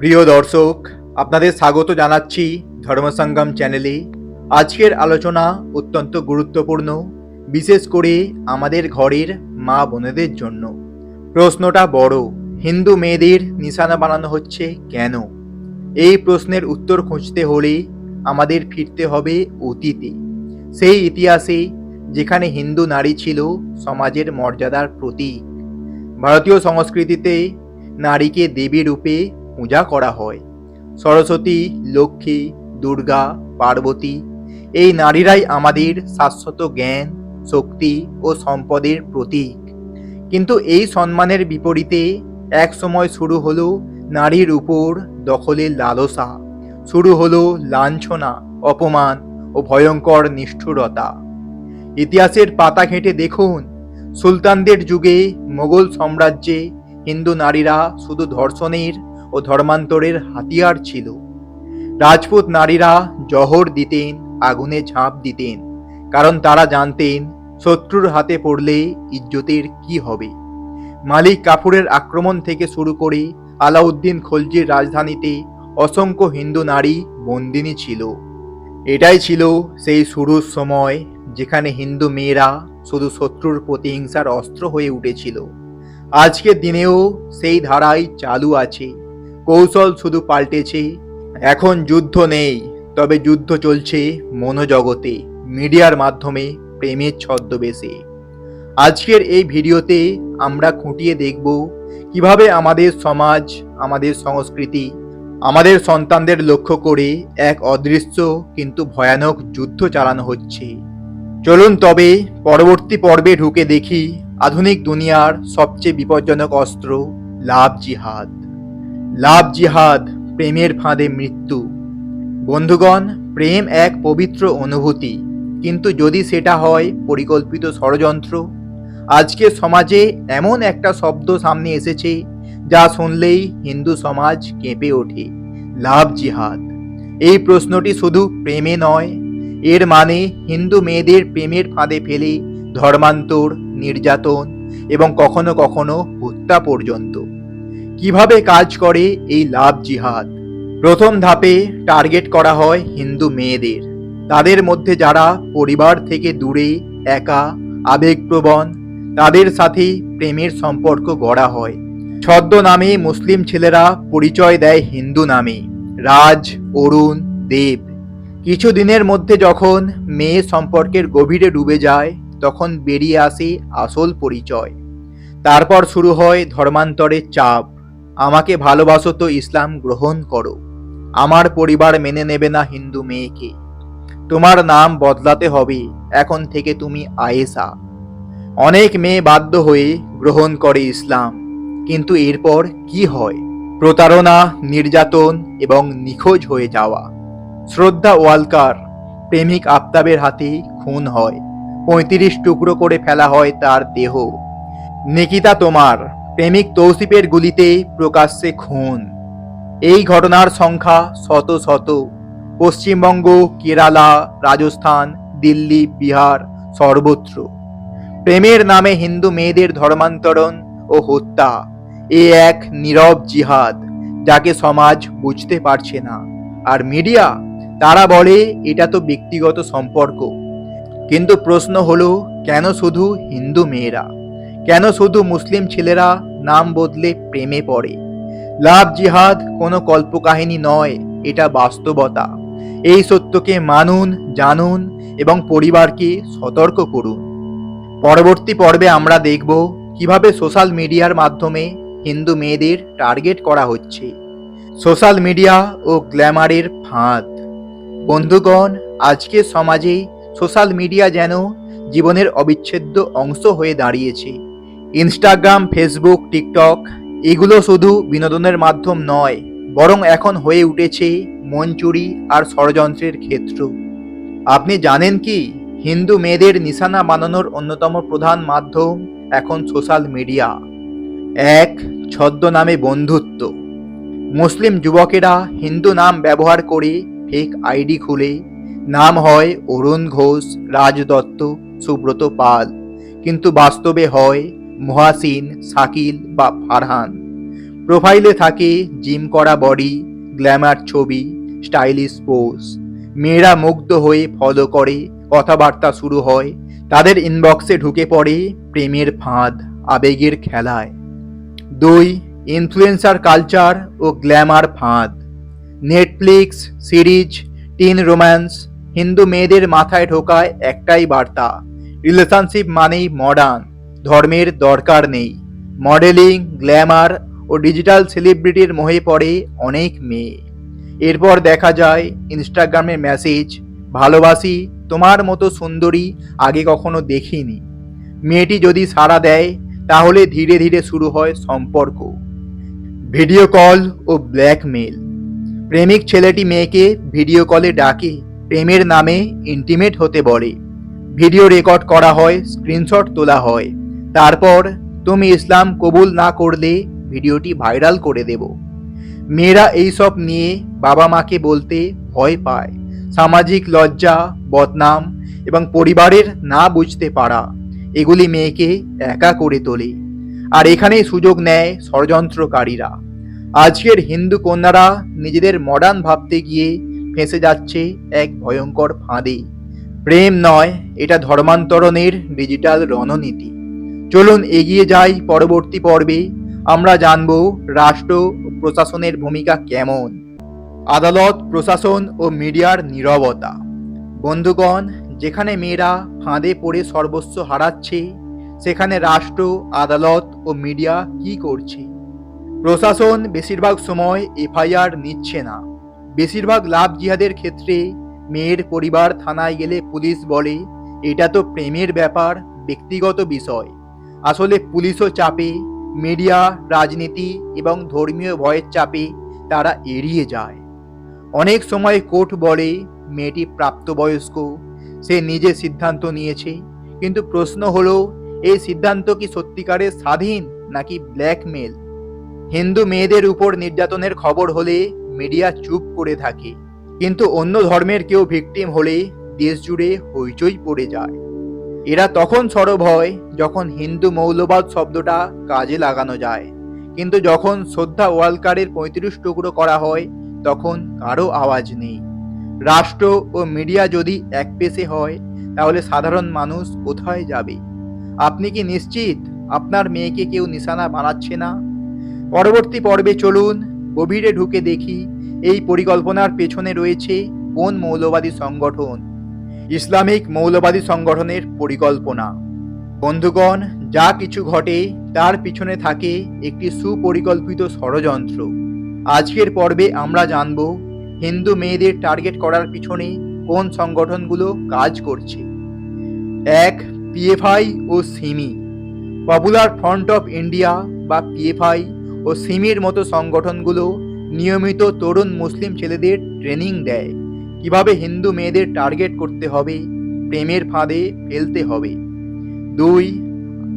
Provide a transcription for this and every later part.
প্রিয় দর্শক, আপনাদের স্বাগত জানাচ্ছি ধর্মসঙ্গম চ্যানেলে। আজকের আলোচনা অত্যন্ত গুরুত্বপূর্ণ, বিশেষ করে আমাদের ঘরের মা বোনেদের জন্য। প্রশ্নটা বড়, হিন্দু মেয়েদের নিশানা বানানো হচ্ছে কেন? এই প্রশ্নের উত্তর খুঁজতে হলে আমাদের ফিরতে হবে অতীতে। সেই ইতিহাসে যেখানে হিন্দু নারী ছিল সমাজের মর্যাদার প্রতীক। ভারতীয় সংস্কৃতিতে নারীকে দেবী রূপে পূজা করা হয়। সরস্বতী, লক্ষ্মী, দুর্গা, পার্বতী, এই নারীরাই আমাদের শাশ্বত জ্ঞান, শক্তি ও সম্পদের প্রতীক। কিন্তু এই সম্মানের বিপরীতে এক সময় শুরু হলো নারীর উপর দখলের লালসা, শুরু হলো লাঞ্ছনা, অপমান ও ভয়ঙ্কর নিষ্ঠুরতা। ইতিহাসের পাতা ঘেঁটে দেখুন, সুলতানদের যুগে মোগল সাম্রাজ্যে হিন্দু নারীরা শুধু ধর্ষণের ও ধর্মান্তরের হাতিয়ার ছিল। রাজপুত নারীরা জহর দিতেন, আগুনে ঝাঁপ দিতেন, কারণ তারা জানতেন শত্রুর হাতে পড়লে ইজ্জতের কি হবে। মালিক কাফুরের আক্রমণ থেকে শুরু করে আলাউদ্দিন খলজির রাজধানীতে অসংখ্য হিন্দু নারী বন্দিনী ছিল। এটাই ছিল সেই শুরুর সময় যেখানে হিন্দু মেয়েরা শুধু শত্রুর প্রতিহিংসার অস্ত্র হয়ে উঠেছিল। আজকের দিনেও সেই ধারাই চালু আছে। কৌশল শুধু পাল্টেছে, এখন যুদ্ধ নেই, তবে যুদ্ধ চলছে মনোজগতে, মিডিয়ার মাধ্যমে প্রেমের ছদ্মবেশে। আজকের এই ভিডিওতে আমরা খুঁটিয়ে দেখব কীভাবে আমাদের সমাজ, আমাদের সংস্কৃতি, আমাদের সন্তানদের লক্ষ্য করে এক অদৃশ্য কিন্তু ভয়ানক যুদ্ধ চালানো হচ্ছে। চলুন তবে পরবর্তী পর্বে ঢুকে দেখি আধুনিক দুনিয়ার সবচেয়ে বিপজ্জনক অস্ত্র লাভ জিহাদ। লাভ জিহাদ, প্রেমের ফাঁদে মৃত্যু। বন্ধুগণ, প্রেম এক পবিত্র অনুভূতি। কিন্তু যদি সেটা হয় পরিকল্পিত ষড়যন্ত্র? আজকে সমাজে এমন একটা শব্দ সামনে এসেছে, যা শুনলেই হিন্দু সমাজ কেঁপে ওঠে, লাভ জিহাদ। এই প্রশ্নটি শুধু প্রেমে নয়, এর মানে হিন্দু মেয়েদের প্রেমের ফাঁদে ফেলে ধর্মান্তর, নির্যাতন এবং কখনো কখনো হত্যা পর্যন্ত। কীভাবে কাজ করে এই লাভ জিহাদ? প্রথম ধাপে টার্গেট করা হয় হিন্দু মেয়েদের। তাদের মধ্যে যারা পরিবার থেকে দূরে, একা, আবেগপ্রবণ, তাদের সাথে প্রেমের সম্পর্ক গড়া হয়। ছদ্ম নামে মুসলিম ছেলেরা পরিচয় দেয় হিন্দু নামে। রাজ, অরুণ, দেব। কিছুদিনের মধ্যে যখন মেয়ে সম্পর্কের গভীরে ডুবে যায়, তখন বেরিয়ে আসে আসল পরিচয়। তারপর শুরু হয় ধর্মান্তরের চাপ। আমাকে ভালোবাসো তো ইসলাম গ্রহণ করো। আমার পরিবার মেনে নেবে না হিন্দু মেয়েকে। তোমার নাম বদলাতে হবে, এখন থেকে তুমি আয়েসা অনেক মেয়ে বাধ্য হয়ে গ্রহণ করে ইসলাম, কিন্তু এরপর কি হয়? প্রতারণা, নির্যাতন এবং নিখোঁজ হয়ে যাওয়া। শ্রদ্ধা ওয়ালকার প্রেমিক আফতাবের হাতে খুন হয়। পঁয়ত্রিশ টুকরো করে ফেলা হয় তার দেহ। নিকিতা তোমার প্রেমিক তৌসিফের গুলিতে প্রকাশ্যে খুন। এই ঘটনার সংখ্যা শত শত। পশ্চিমবঙ্গ, কেরালা, রাজস্থান, দিল্লি, বিহার সর্বত্র। প্রেমের নামে হিন্দু মেয়েদের ধর্মান্তরণ ও হত্যা এ এক নীরব জিহাদ যাকে সমাজ বুঝতে পারছে না। আর মিডিয়া, তারা বলে, এটা তো ব্যক্তিগত সম্পর্ক। কিন্তু প্রশ্ন হলো, কেন শুধু হিন্দু মেয়েরা? কেন শুধু মুসলিম ছেলেরা নাম বদলে প্রেমে পড়ে? লাভ জিহাদ কোনো কল্পকাহিনী নয়, এটা বাস্তবতা। এই সত্যকে মানুন, জানুন এবং পরিবারকে সতর্ক করুন। পরবর্তী পর্বে আমরা দেখব কীভাবে সোশ্যাল মিডিয়ার মাধ্যমে হিন্দু মেয়েদের টার্গেট করা হচ্ছে। সোশ্যাল মিডিয়া ও গ্ল্যামারের ফাঁদ। বন্ধুগণ, আজকের সমাজে সোশ্যাল মিডিয়া যেন জীবনের অবিচ্ছেদ্য অংশ হয়ে দাঁড়িয়েছে। ইনস্টাগ্রাম, ফেসবুক, টিকটক, এগুলো শুধু বিনোদনের মাধ্যম নয়, বরং এখন হয়ে উঠেছে মন চুরি আর ষড়যন্ত্রের ক্ষেত্র। আপনি জানেন কি, হিন্দু মেয়েদের নিশানা বানানোর অন্যতম প্রধান মাধ্যম এখন সোশ্যাল মিডিয়া। এক, ছদ্মনামে বন্ধুত্ব। মুসলিম যুবকেরা হিন্দু নাম ব্যবহার করে ফেক আইডি খুলে, নাম হয় অরুণ ঘোষ রাজ দত্ত সুব্রত পাল। কিন্তু বাস্তবে হয় মহাসিন, শাকিল বা ফারহান। প্রোফাইলে থাকে জিম করা বডি, গ্ল্যামার ছবি, স্টাইলিশ পোজ। মেয়েরা মুগ্ধ হয়ে ফলো করে, কথাবার্তা শুরু হয়। তাদের ইনবক্সে ঢুকে পড়ে প্রেমের ফাঁদ, আবেগের খেলায়। দুই ইনফ্লুয়েন্সার কালচার ও গ্ল্যামার ফাঁদ। Netflix series teen romance Hindu মেয়েদের মাথায় ঢোকায় একটাই বার্তা রিলেশনশিপ মানেই মডার্ন ধর্মের দরকার নেই। মডেলিং, গ্ল্যামার ও ডিজিটাল সেলিব্রিটির মোহে পড়ে অনেক মেয়ে। এরপর দেখা যায় ইনস্টাগ্রামে মেসেজ, ভালোবাসি, তোমার মতো সুন্দরী আগে কখনো দেখিনি। মেয়েটি যদি সাড়া দেয়, তাহলে ধীরে ধীরে শুরু হয় সম্পর্ক। ভিডিও কল ও ব্ল্যাকমেল প্রেমিক ছেলেটি মেয়েকে ভিডিও কলে ডাকে, প্রেমের নামে ইন্টিমেট হতে বলে। ভিডিও রেকর্ড করা হয়, স্ক্রিনশট তোলা হয়। তারপর তুমি ইসলাম কবুল না করলে ভিডিওটি ভাইরাল করে দেব। মেয়েরা এইসব নিয়ে বাবা মাকে বলতে ভয় পায়। সামাজিক লজ্জা, বদনাম এবং পরিবারের না বুঝতে পারা, এগুলি মেয়েকে একা করে তোলে। আর এখানেই সুযোগ নেয় ষড়যন্ত্রকারীরা। আজকের হিন্দু কন্যারা নিজেদের মডার্ন ভাবতে গিয়ে ফেঁসে যাচ্ছে এক ভয়ঙ্কর ফাঁদে। প্রেম নয়, এটা ধর্মান্তরণের ডিজিটাল রণনীতি। চলুন এগিয়ে যাই পরবর্তী পর্বে। আমরা জানব রাষ্ট্র প্রশাসনের ভূমিকা কেমন। আদালত, প্রশাসন ও মিডিয়ার নীরবতা। বন্ধুগণ, যেখানে মেয়েরা ফাঁদে পড়ে সর্বস্ব হারাচ্ছে, সেখানে রাষ্ট্র, আদালত ও মিডিয়া কি করছে? প্রশাসন বেশিরভাগ সময় এফআইআর নিচ্ছে না। বেশিরভাগ লাভ জিহাদের ক্ষেত্রে মেয়ের পরিবার থানায় গেলে পুলিশ বলে, এটা তো প্রেমের ব্যাপার, ব্যক্তিগত বিষয়। আসলে পুলিশও চাপে, মিডিয়া, রাজনীতি এবং ধর্মীয় ভয়ের চাপে তারা এড়িয়ে যায়। অনেক সময় কোর্ট বলে, মেয়েটি প্রাপ্তবয়স্ক, সে নিজে সিদ্ধান্ত নিয়েছে। কিন্তু প্রশ্ন হলো, এই সিদ্ধান্ত কি সত্যিকারের স্বাধীন নাকি ব্ল্যাকমেল? হিন্দু মেয়েদের উপর নির্যাতনের খবর হলে মিডিয়া চুপ করে থাকে। কিন্তু অন্য ধর্মের কেউ ভিকটিম হলে দেশ জুড়ে হইচই পড়ে যায়। এরা তখন সরব হয় যখন হিন্দু মৌলবাদ শব্দটা কাজে লাগানো যায়। কিন্তু যখন শ্রদ্ধা ওয়ালকারের পঁয়ত্রিশ টুকরো করা হয়, তখন কারও আওয়াজ নেই। রাষ্ট্র ও মিডিয়া যদি এক পেশে হয়, তাহলে সাধারণ মানুষ কোথায় যাবে? আপনি কি নিশ্চিত আপনার মেয়েকে কেউ নিশানা বানাচ্ছে না? পরবর্তী পর্বে চলুন, গভীরে ঢুকে দেখি এই পরিকল্পনার পেছনে রয়েছে কোন মৌলবাদী সংগঠন। ইসলামিক মৌলবাদী সংগঠনের পরিকল্পনা। বন্ধুগণ, যা কিছু ঘটে তার পিছনে থাকে একটি সুপরিকল্পিত ষড়যন্ত্র। আজকের পর্বে আমরা জানব হিন্দু মেয়েদের টার্গেট করার পিছনে কোন সংগঠনগুলো কাজ করছে। এক, PFI O SIMI. Popular front of India বা পিএফআই ও সিমির মতো সংগঠনগুলো নিয়মিত তরুণ মুসলিম ছেলেদের ট্রেনিং দেয়। কীভাবে হিন্দু মেয়েদের টার্গেট করতে হবে, প্রেমের ফাঁদে ফেলতে হবে। দুই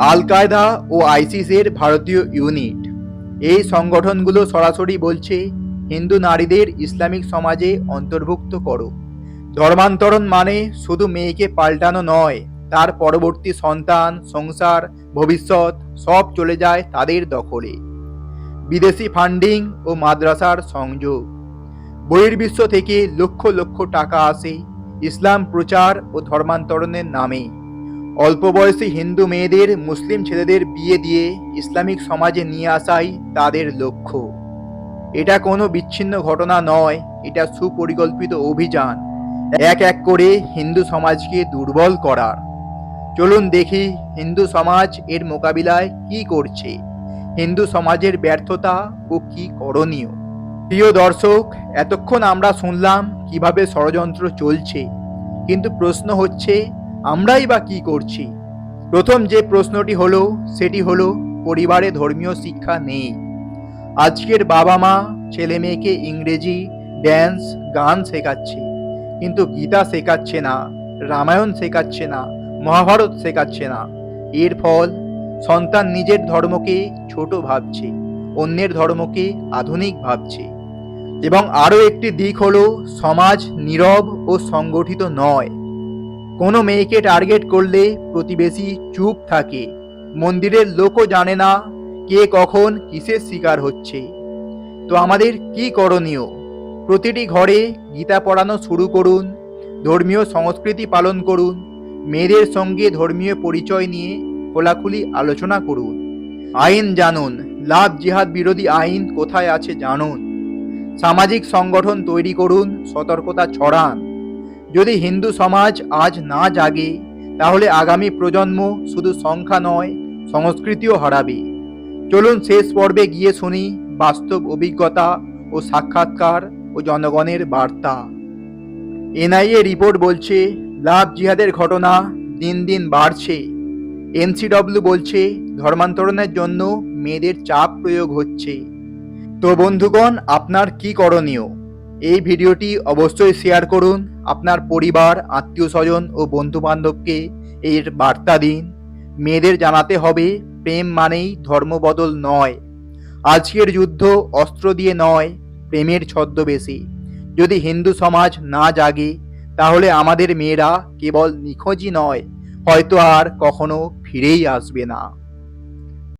আল কায়দা ও আইসিসের ভারতীয় ইউনিট এই সংগঠনগুলো সরাসরি বলছে, হিন্দু নারীদের ইসলামিক সমাজে অন্তর্ভুক্ত করো। ধর্মান্তরণ মানে শুধু মেয়েকে পাল্টানো নয়, তার পরবর্তী সন্তান, সংসার, ভবিষ্যৎ, সব চলে যায় তাদের দখলে। বিদেশি ফান্ডিং ও মাদ্রাসার সংযোগ। বহির্বিশ্ব থেকে লক্ষ লক্ষ টাকা আসে ইসলাম প্রচার ও ধর্মান্তরণের নামে। অল্প বয়সী হিন্দু মেয়েদের, মুসলিম ছেলেদের বিয়ে দিয়ে ইসলামিক সমাজে নিয়ে আসাই তাদের লক্ষ্য। এটা কোনো বিচ্ছিন্ন ঘটনা নয়, এটা সুপরিকল্পিত অভিযান। এক এক করে হিন্দু সমাজকে দুর্বল করার। চলুন দেখি হিন্দু সমাজ এর মোকাবিলায় কি করছে, হিন্দু সমাজের ব্যর্থতা ও কি করণীয়। প্রিয় দর্শক, এতক্ষণ আমরা শুনলাম কীভাবে ষড়যন্ত্র চলছে। কিন্তু প্রশ্ন হচ্ছে, আমরাই বা কি করছি? প্রথম যে প্রশ্নটি হলো, সেটি হলো, পরিবারে ধর্মীয় শিক্ষা নেই। আজকের বাবা মা, ছেলে মেয়েকে ইংরেজি, ড্যান্স, গান শেখাচ্ছে। কিন্তু গীতা শেখাচ্ছে না, রামায়ণ শেখাচ্ছে না, মহাভারত শেখাচ্ছে না। এর ফল, সন্তান নিজের ধর্মকে ছোট ভাবছে, অন্যের ধর্মকে আধুনিক ভাবছে। এবং আরও একটি দিক হলো সমাজ নীরব ও সংগঠিত নয়। কোনো মেয়েকে টার্গেট করলে প্রতিবেশী চুপ থাকে। মন্দিরের লোকও জানে না কে কখন কিসের শিকার হচ্ছে। তো আমাদের কি করণীয়? প্রতিটি ঘরে গীতা পড়ানো শুরু করুন, ধর্মীয় সংস্কৃতি পালন করুন, মেয়েদের সঙ্গে ধর্মীয় পরিচয় নিয়ে খোলাখুলি আলোচনা করুন। আইন জানুন, লাভ জিহাদ বিরোধী আইন কোথায় আছে জানুন। সামাজিক সংগঠন তৈরি করুন, সতর্কতা ছড়ান। যদি হিন্দু সমাজ আজ না জাগে, তাহলে আগামী প্রজন্ম শুধু সংখ্যা নয়, সংস্কৃতিও হারাবে। চলুন শেষ পর্বে গিয়ে শুনি বাস্তব অভিজ্ঞতা ও সাক্ষাৎকার ও জনগণের বার্তা। এনআইএ রিপোর্ট বলছে, লাভ জিহাদের ঘটনা দিন দিন বাড়ছে। এনসিডব্লিউ বলছে, ধর্মান্তরণের জন্য মেয়েদের চাপ প্রয়োগ হচ্ছে। তো বন্ধুগণ, আপনার কি করণীয়? এই ভিডিওটি অবশ্যই শেয়ার করুন, আপনার পরিবার আত্মীয় স্বজন ও বন্ধু বান্ধবকে এর বার্তা দিন। মেয়েদের জানাতে হবে, প্রেম মানেই ধর্মবদল নয়। আজকের যুদ্ধ অস্ত্র দিয়ে নয়, প্রেমের ছদ্মবেশী। যদি হিন্দু সমাজ না জাগে, তাহলে আমাদের মেয়েরা কেবল নিখোঁজই নয়, হয়তো আর কখনো ফিরেই আসবে না।